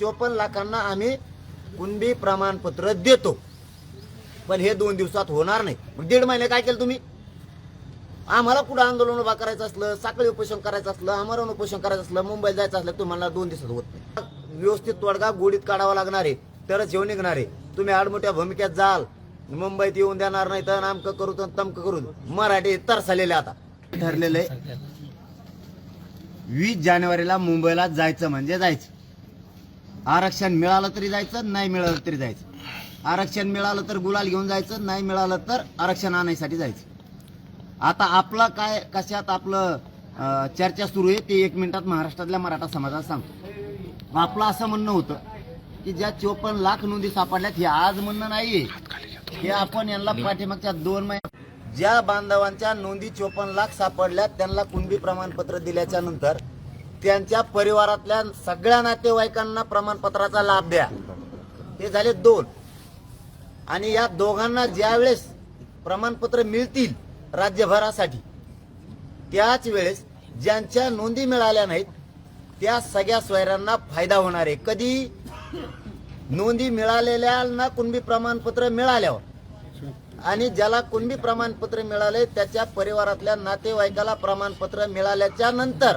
चोपन्न लाखांना आम्ही कुणबी प्रमाणपत्र देतो. पण हे दोन दिवसात होणार नाही. मग दीड महिने काय केलं तुम्ही? आम्हाला कुठं आंदोलन उभा करायचं असलं साखळी उपोषण करायचं असलं आमरण उपोषण करायचं असलं मुंबईला जायचं असलं तुम्हाला दोन दिवसात होत नाही. व्यवस्थित तोडगा गोडीत काढावा लागणार आहे. तरच येऊन निघणार आहे. तुम्ही आडमोठ्या भूमिकेत जाल. मुंबईत येऊन देणार नाही तर नामकं करू तर तमकं करू. मराठी तरसलेले आता. ठरलेले आहे. वीस जानेवारीला मुंबईला जायचं म्हणजे जायचं. आरक्षण मिळालं तरी जायचं नाही मिळालं तरी जायचं. आरक्षण मिळालं तर गुलाल घेऊन जायचं नाही मिळालं तर आरक्षण आणायसाठी जायचं. आता आपलं काय कशात आपलं चर्चा सुरू आहे ते एक मिनिटात महाराष्ट्रातल्या मराठा समाजाला सांगतो. आपलं असं म्हणणं होतं की ज्या चोपन्न लाख नोंदी सापडल्यात हे आज म्हणणं नाहीये. हे आपण यांना पाठीमागच्या दोन महिन्यात ज्या बांधवांच्या नोंदी चोपन्न लाख सापडल्यात त्यांना कुणबी प्रमाणपत्र दिल्याच्या नंतर त्यांच्या परिवारातल्या सगळ्या नातेवाईकांना प्रमाणपत्राचा लाभ द्या. हे झाले दोन. आणि या दोघांना ज्यावेळेस प्रमाणपत्र मिळतील राज्यभरासाठी त्याच वेळेस ज्यांच्या नोंदी मिळाल्या नाहीत त्या सगळ्या स्वैरांना फायदा होणार आहे. कधी? नोंदी मिळालेल्यांना कुणबी प्रमाणपत्र मिळाल्यावर. आणि ज्याला कुणबी प्रमाणपत्र मिळाले त्याच्या परिवारातल्या नातेवाईकाला प्रमाणपत्र मिळाल्याच्या नंतर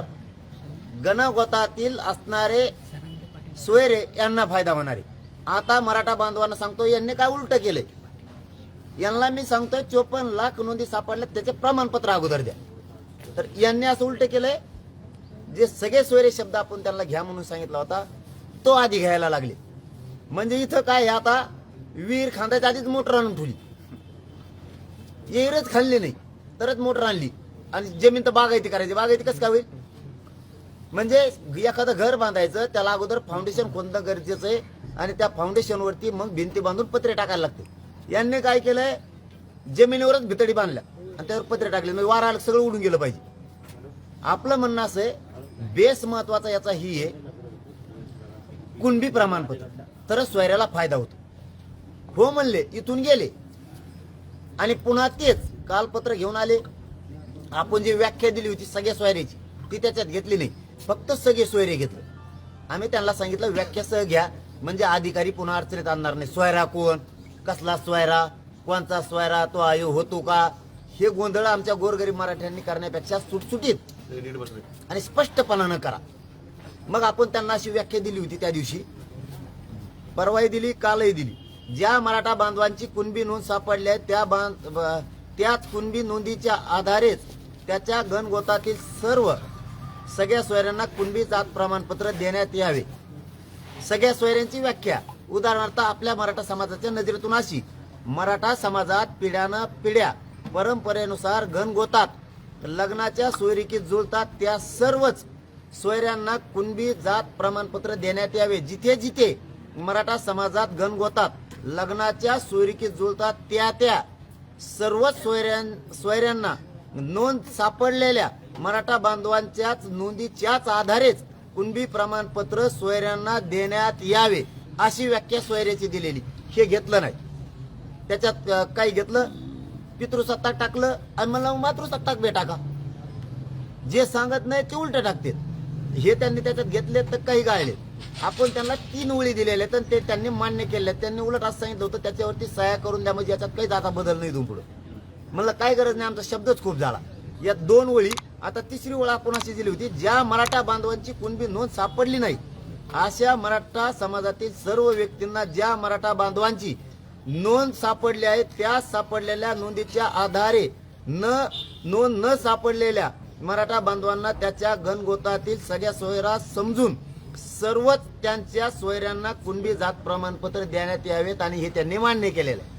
गणगोतातील असणारे सोयरे यांना फायदा होणार आहे. आता मराठा बांधवांना सांगतो यांनी काय उलट केलंय? यांना मी सांगतोय चोपन्न लाख नोंदी सापडल्या त्याचे प्रमाणपत्र अगोदर द्या. तर यांनी असं उलट केलंय जे सगळे सोयरे शब्द आपण त्यांना घ्या म्हणून सांगितला होता तो आधी घ्यायला लागले. म्हणजे इथं काय आता वीर खांद्याच्या आधीच मोटर आणून ठेवली. येरच खाल्ली नाही तरच मोटर आणली. आणि जमीन तर बागायती करायची बागायती कसं काय होईल? म्हणजे एखादं घर बांधायचं त्याला अगोदर फाउंडेशन खोदणं गरजेचं आहे आणि त्या फाउंडेशनवरती मग भिंती बांधून पत्रे टाकायला लागते यांनी काय केलंय? जमिनीवरच भितडी बांधल्या आणि त्यावर पत्रे टाकले. म्हणजे वारा आलं सगळं उडून गेलं पाहिजे. आपलं म्हणणं असं आहे बेस महत्त्वाचा याचा ही आहे कुणबी प्रमाणपत्र. तरच सोयऱ्याला फायदा होतो. हो म्हणले इथून गेले. आणि पुन्हा तेच कालपत्र घेऊन आले. आपण जी व्याख्या दिली होती सगळ्या सोयऱ्याची ती त्याच्यात घेतली नाही. फक्त सगळे सोयरे घेतले. आम्ही त्यांना सांगितलं व्याख्या सह घ्या. म्हणजे अधिकारी पुन्हा अडचणीत आणणार नाही. सोयरा कोण? कसला सोयरा? कोणचा सोयरा? तो आयो होतो का? हे गोंधळ आमच्या गोरगरीब मराठ्यांनी करण्यापेक्षा सुटसुटीत. आणि स्पष्टपणानं करा. मग आपण त्यांना अशी व्याख्या दिली होती त्या दिवशी. परवाही दिली कालही दिली. ज्या मराठा बांधवांची कुणबी नोंद सापडली आहे त्या बांध त्याच कुणबी नोंदीच्या आधारेच त्याच्या गणगोतातील सर्व सगळ्या सोयऱ्यांना कुणबी जात प्रमाणपत्र देण्यात यावे. सगळ्या सोयऱ्यांची व्याख्या. उदाहरणार्थ आपल्या मराठा समाजाच्या नजरेतून अशी. मराठा समाजात पिढ्यानं पिढ्या परंपरेनुसार घनगोतात लग्नाच्या सोयरिकीत जुळतात त्या सर्वच सोयऱ्यांना कुणबी जात प्रमाणपत्र देण्यात यावे. जिथे जिथे मराठा समाजात घनगोतात लग्नाच्या सोयरिकीत जुळतात त्या त्या सर्वच सोयऱ्यां सोयऱ्यांना नोंद सापडलेल्या मराठा बांधवांच्याच नोंदीच्याच आधारेच कुणबी प्रमाणपत्र सोयऱ्यांना देण्यात यावे अशी व्याख्या सोयऱ्याची दिलेली. हे घेतलं नाही. त्याच्यात काही घेतलं? पितृसत्ताक टाकलं आणि मला मातृसत्ताक बे टाका. जे सांगत नाही ते उलट टाकते हे त्यांनी त्याच्यात घेतले तर काही गाळले आपण त्यांना तीन ओळी दिलेल्या आहेत ते त्यांनी मान्य केले त्यांनी उलट असं सांगितलं होतं त्याच्यावरती सह्या करून द्या म्हणजे याच्यात काहीच आता बदल नाही इथून पुढं. म्हणलं काय गरज नाही आमचा शब्दच खूप झाला. या दोन ओळी आता तिसरी ओळ आपण अशी दिली होती ज्या मराठा बांधवांची कुणबी नोंद सापडली नाही अशा मराठा समाजातील सर्व व्यक्तींना ज्या मराठा बांधवांची नोंद सापडली आहे त्या सापडलेल्या नोंदीच्या आधारे न नोंद न सापडलेल्या मराठा बांधवांना त्याच्या गणगोतातील सगळ्या सोयरा समजून सर्वच त्यांच्या सोयऱ्यांना कुणबी जात प्रमाणपत्र देण्यात यावेत आणि हे त्यांनी मान्य केलेलं आहे.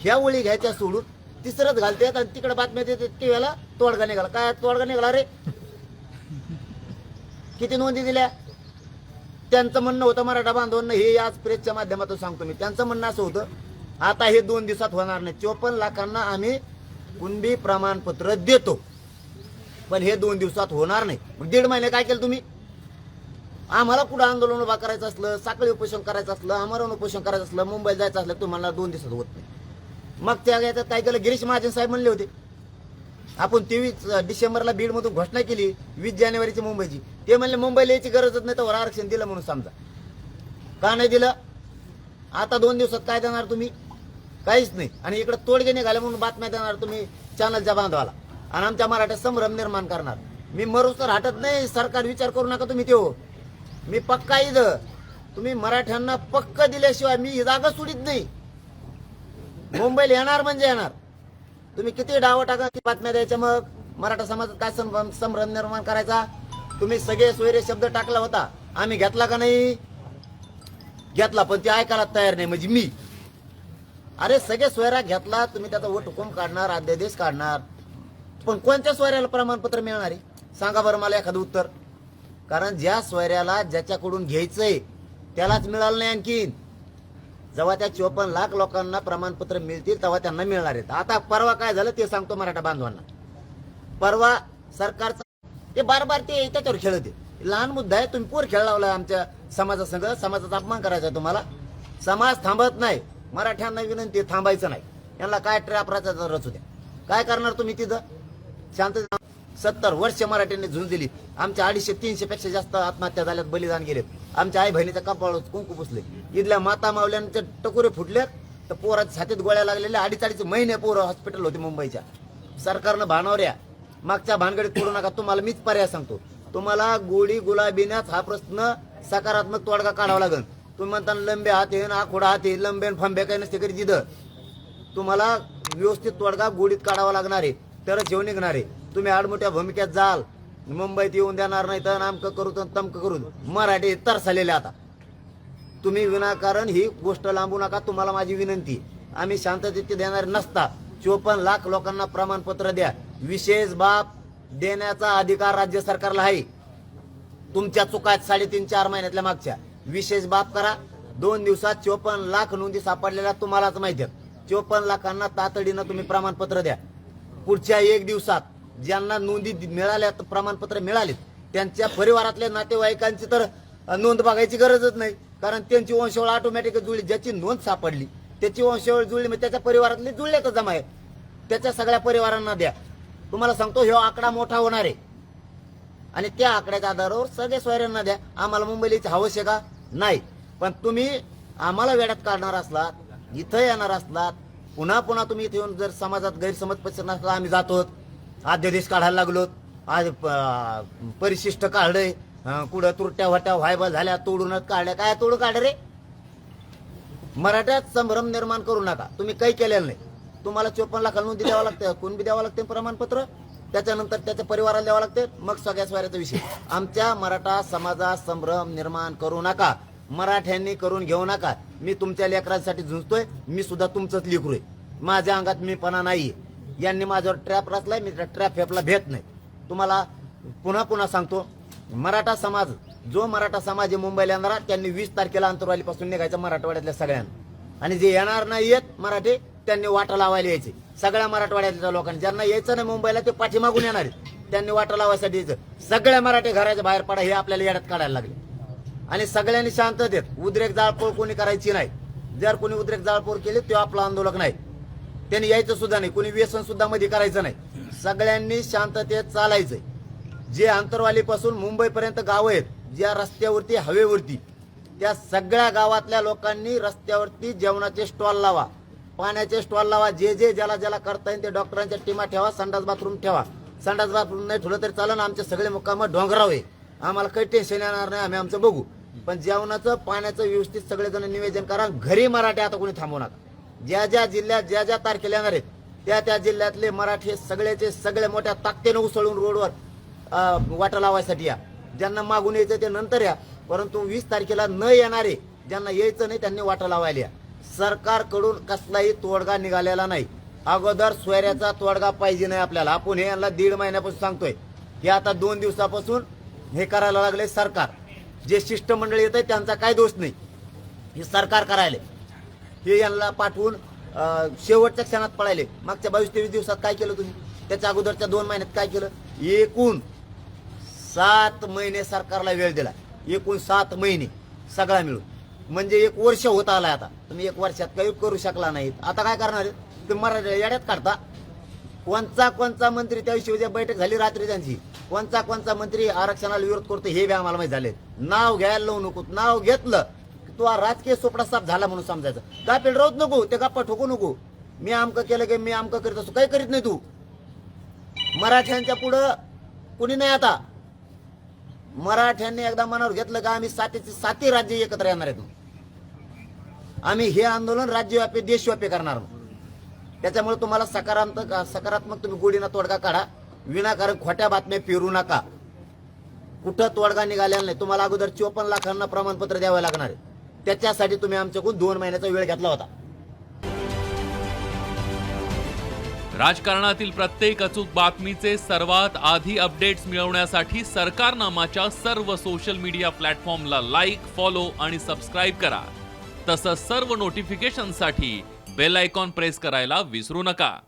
ह्या ओळी घ्यायच्या सोडून तिसरंच घालतात आणि तिकडे बातम्या देतात ते वेळेला तोडगा निघाला. काय तोडगा निघाला रे? किती नोंदी दिल्या? त्यांचं म्हणणं होतं मराठा बांधवांना हे आज प्रेसच्या माध्यमातून सांगतो मी. त्यांचं म्हणणं असं होतं आता हे दोन दिवसात होणार नाही. चोपन्न लाखांना आम्ही कुणबी प्रमाणपत्र देतो. पण हे दोन दिवसात होणार नाही. मग दीड महिने काय केलं तुम्ही? आम्हाला कुठं आंदोलन उभा करायचं असलं साखळी उपोषण करायचं असलं आमरण उपोषण करायचं असलं मुंबईला जायचं असलं तुम्हाला दोन दिवसात होत नाही. मग त्या काय केलं? गिरीश महाजन साहेब म्हणले होते. आपण तेवीस डिसेंबरला बीडमधून घोषणा केली वीस जानेवारीची मुंबईची. ते म्हणले मुंबईला यायची गरजच नाही तर आरक्षण दिलं म्हणून समजा. का नाही दिलं? आता दोन दिवसात काय देणार तुम्ही? काहीच नाही. आणि इकडे तोडगे निघाले म्हणून बातम्या देणार तुम्ही चॅनलच्या बांधवाला. आणि आमच्या मराठ्यात संभ्रम निर्माण करणार. मी मरूच तर हटत नाही सरकार विचार करू नका तुम्ही त्यो. मी पक्का इद तुम्ही मराठ्यांना पक्क दिल्याशिवाय मी ही जागा सुडीत नाही. मुंबईला येणार म्हणजे येणार. तुम्ही किती डाव टाका किती बातम्या द्यायच्या मग? मराठा समाजात काय संभ्रम संभ्रम निर्माण करायचा? तुम्ही सगळे सोयरे शब्द टाकला होता. आम्ही घेतला का नाही? घेतला पण ते ऐकायला तयार नाही म्हणजे मी. अरे सगळे सोयरा घेतला तुम्ही त्याचा वट हुकूम काढणार अध्यादेश काढणार. पण कोणत्या सोयऱ्याला प्रमाणपत्र मिळणार आहे? सांगा बरं मला एखादं उत्तर. कारण ज्या सोयऱ्याला ज्याच्याकडून घ्यायचंय त्यालाच मिळालं नाही आणखीन. जेव्हा त्या चोपन्न लाख लोकांना प्रमाणपत्र मिळतील तेव्हा त्यांना मिळणार आहेत. आता परवा काय झालं ते सांगतो मराठा बांधवांना. परवा सरकारचं ते बार बार ते त्याच्यावर खेळत. आहे लहान मुद्दा आहे तुम्ही पोर खेळ लावला आमच्या समाजासंग समाजाचा अपमान करायचा तुम्हाला. समाज थांबत नाही. मराठ्यांना विनंती थांबायचं नाही. यांना काय ट्रॅप रचायचा रचू द्या. काय करणार तुम्ही तिथं? शांत सत्तर वर्ष मराठ्यांनी झुंज दिली. आमच्या अडीचशे तीनशे पेक्षा जास्त आत्महत्या झाल्यात बलिदान गेलेत. आमच्या आई बहिणीच्या कपाळ कुंकू पुसले. इथल्या माता मावल्यांचे टकुरे फुटलेत तर पोराच्या छातीत गोळ्या लागलेल्या अडीच अडीच महिने पोरं हॉस्पिटल होते मुंबईच्या. सरकारनं भानावऱ्या मागच्या भानगडीत करू नका तुम्हाला मीच पर्याय सांगतो. तुम्हाला गोडी गुलाबीण्यात हा प्रश्न सकारात्मक तोडगा काढावा लागेल. तुम्ही म्हणता लंबे हात येईन आखोडा हात येईन लंबे आणि फांबे काही नसते कधी तिथं. तुम्हाला व्यवस्थित तोडगा गोडीत काढावा लागणार आहे तरच जेवण निघणार आहे. तुम्ही आडमोठ्या भूमिकेत जाल. मुंबईत येऊन देणार नाही तर नामकं करू तर तमकं करू मराठी तरसालेले आता. तुम्ही विनाकारण ही गोष्ट लांबू नका. तुम्हाला माझी विनंती आम्ही शांततेचे देणार नसता. चोपन्न लाख लोकांना प्रमाणपत्र द्या. विशेष बाब देण्याचा अधिकार राज्य सरकारला आहे. तुमच्या चुका आहेत साडेतीन चार महिन्यातल्या मागच्या. विशेष बाब करा. दोन दिवसात चोपन्न लाख नोंदी सापडलेल्या तुम्हालाच माहिती आहेत. चोपन्न लाखांना तातडीनं तुम्ही प्रमाणपत्र द्या. पुढच्या एक दिवसात ज्यांना नोंदी मिळाल्या प्रमाणपत्र मिळालेत त्यांच्या परिवारातल्या नातेवाईकांची तर नोंद बघायची गरजच नाही. कारण त्यांची वंशावळ ऑटोमॅटिक जुळली. ज्याची नोंद सापडली त्याची वंशावळ जुळली म्हणजे त्याच्या परिवारातले जुळले का जमा आहे त्याच्या सगळ्या परिवारांना द्या. तुम्हाला सांगतो ह्यो आकडा मोठा होणार आहे. आणि त्या आकड्याच्या आधारावर सगळ्या सोयऱ्यांना द्या. आम्हाला मुंबईला यायची आहे का? नाही. पण तुम्ही आम्हाला वेड्यात काढणार असलात इथं येणार असलात पुन्हा पुन्हा तुम्ही इथे येऊन जर समाजात गैरसमज पसरणार असला आम्ही जातो अध्यादेश काढायला लागलो. आज परिशिष्ट काढलंय. कुठं तुरट्या वाट्या व्हायबल झाल्या तोडूनच काढल्या. काय तोडून काढ रे? मराठ्यात संभ्रम निर्माण करू नका. तुम्ही काही केलेलं नाही. तुम्हाला चोपन्न लाख नोंदी द्यावं लागतं कोण बी द्यावं लागते प्रमाणपत्र. त्याच्यानंतर त्याच्या परिवाराला द्यावं लागते. मग सगळ्या स्वाऱ्याचा विषय. आमच्या मराठा समाजात संभ्रम निर्माण करू नका. मराठ्यांनी करून घेऊ नका. मी तुमच्या लेकरांसाठी झुंजतोय. मी सुद्धा तुमचंच लेकरू आहे. माझ्या अंगात मीपणा नाही यांनी माझ्यावर ट्रॅप रचलाय मी त्या ट्रॅप फेपला भेट नाही. तुम्हाला पुन्हा पुन्हा सांगतो मराठा समाज जो मराठा समाज आहे मुंबईला येणारा त्यांनी वीस तारखेला अंतरवालीपासून निघायचं मराठवाड्यातल्या सगळ्यांना. आणि जे येणार नाही येत मराठी त्यांनी वाटा लावायला यायचे. सगळ्या मराठवाड्यातल्या लोकांनी ज्यांना यायचं नाही मुंबईला ते पाठीमागून येणार आहेत. त्यांनी वाटा लावायसाठी यायचं. सगळ्या मराठी घराच्या बाहेर पडा हे आपल्याला येड्यात काढायला लागले. आणि सगळ्यांनी शांत देत उद्रेक जाळपोळ कोणी करायची नाही. जर कोणी उद्रेक जाळपोळ केली तो आपला आंदोलक नाही. त्यांनी यायचं सुद्धा नाही. कोणी व्यसन सुद्धा मध्ये करायचं नाही. सगळ्यांनी शांततेत चालायचंय. जे आंतरवालीपासून मुंबईपर्यंत गाव आहेत ज्या रस्त्यावरती हवेवरती त्या सगळ्या गावातल्या लोकांनी रस्त्यावरती जेवणाचे स्टॉल लावा. पाण्याचे स्टॉल लावा. जे जे ज्याला ज्याला करता येईल ते डॉक्टरांच्या टीमा ठेवा संडास बाथरूम ठेवा. संडास बाथरूम नाही ठेवलं तरी चालेल आमचे सगळे मुक्काम डोंगराव आहे. आम्हाला काही टेन्शन येणार नाही आम्ही आमचं बघू. पण जेवणाचं पाण्याचं व्यवस्थित सगळेजण निवेदन करा. घरी मराठी आता कोणी थांबवू नका. ज्या ज्या जिल्ह्यात ज्या ज्या तारखेला येणार आहेत त्या त्या जिल्ह्यातले मराठी सगळ्याचे सगळ्या मोठ्या ताकदीने उसळून रोडवर वाटा लावायसाठी या. ज्यांना मागून यायचं ते नंतर या परंतु वीस तारखेला न येणारे ज्यांना यायचं नाही त्यांनी वाटा लावायला या. सरकारकडून कसलाही तोडगा निघालेला नाही. अगोदर सोयऱ्याचा तोडगा पाहिजे नाही आपल्याला. आपण हे यांना दीड महिन्यापासून सांगतोय. हे आता दोन दिवसापासून हे करायला लागले सरकार. जे शिष्टमंडळ येत आहे त्यांचा काय दोष नाही. हे सरकार करायला. हे यांना पाठवून शेवटच्या क्षणात पळायले. मागच्या बावीस तेवीस दिवसात काय केलं तुम्ही? त्याच्या अगोदरच्या दोन महिन्यात काय केलं? एकूण सात महिने सरकारला वेळ दिला. एकूण सात महिने सगळा मिळून. म्हणजे एक वर्ष होत आलाय आता. तुम्ही एक वर्षात काही करू शकला नाहीत. आता काय करणार आहे? तुम्ही मराठी येड्यात काढता. कोणचा कोणचा मंत्री त्या बैठक झाली रात्री त्यांची? कोणचा कोणचा मंत्री आरक्षणाला विरोध करतो हे बी आम्हाला माहीत झाले नाव घ्यायला लावू नको नाव घेतलं. तो हा राजकीय सोपडा साफ झाला म्हणून समजायचं. गापेल राहूच नको ते गप्पा ठोकू नको. मी आमकं केलं की मी आमकं करीत असतो काही करीत नाही तू. मराठ्यांच्या पुढं कुणी नाही आता. मराठ्यांनी एकदा मनावर घेतलं का आम्ही सातीचे साती राज्य एकत्र येणार आहेत आम्ही हे आंदोलन राज्यव्यापी देशव्यापी करणार त्याच्यामुळे तुम्हाला सकारात्मक सकारात्मक तुम्ही गोडीना तोडगा काढा. विनाकारण खोट्या बातम्या पेरू नका. कुठं तोडगा निघालेला नाही. तुम्हाला अगोदर चोपन्न लाखांना प्रमाणपत्र द्यावं लागणार आहे. त्याच्यासाठी तुम्ही आमच्याकडून दोन महिन्याचा वेळ घेतला होता. राजकारणातील प्रत्येक अचूक बातमीचे सर्वात आधी अपडेट्स मिळवण्यासाठी सरकारनामाच्या सर्व सोशल मीडिया प्लॅटफॉर्मला लाईक फॉलो आणि सबस्क्राईब करा. तसंच सर्व नोटिफिकेशनसाठी बेल आयकॉन प्रेस करायला विसरू नका.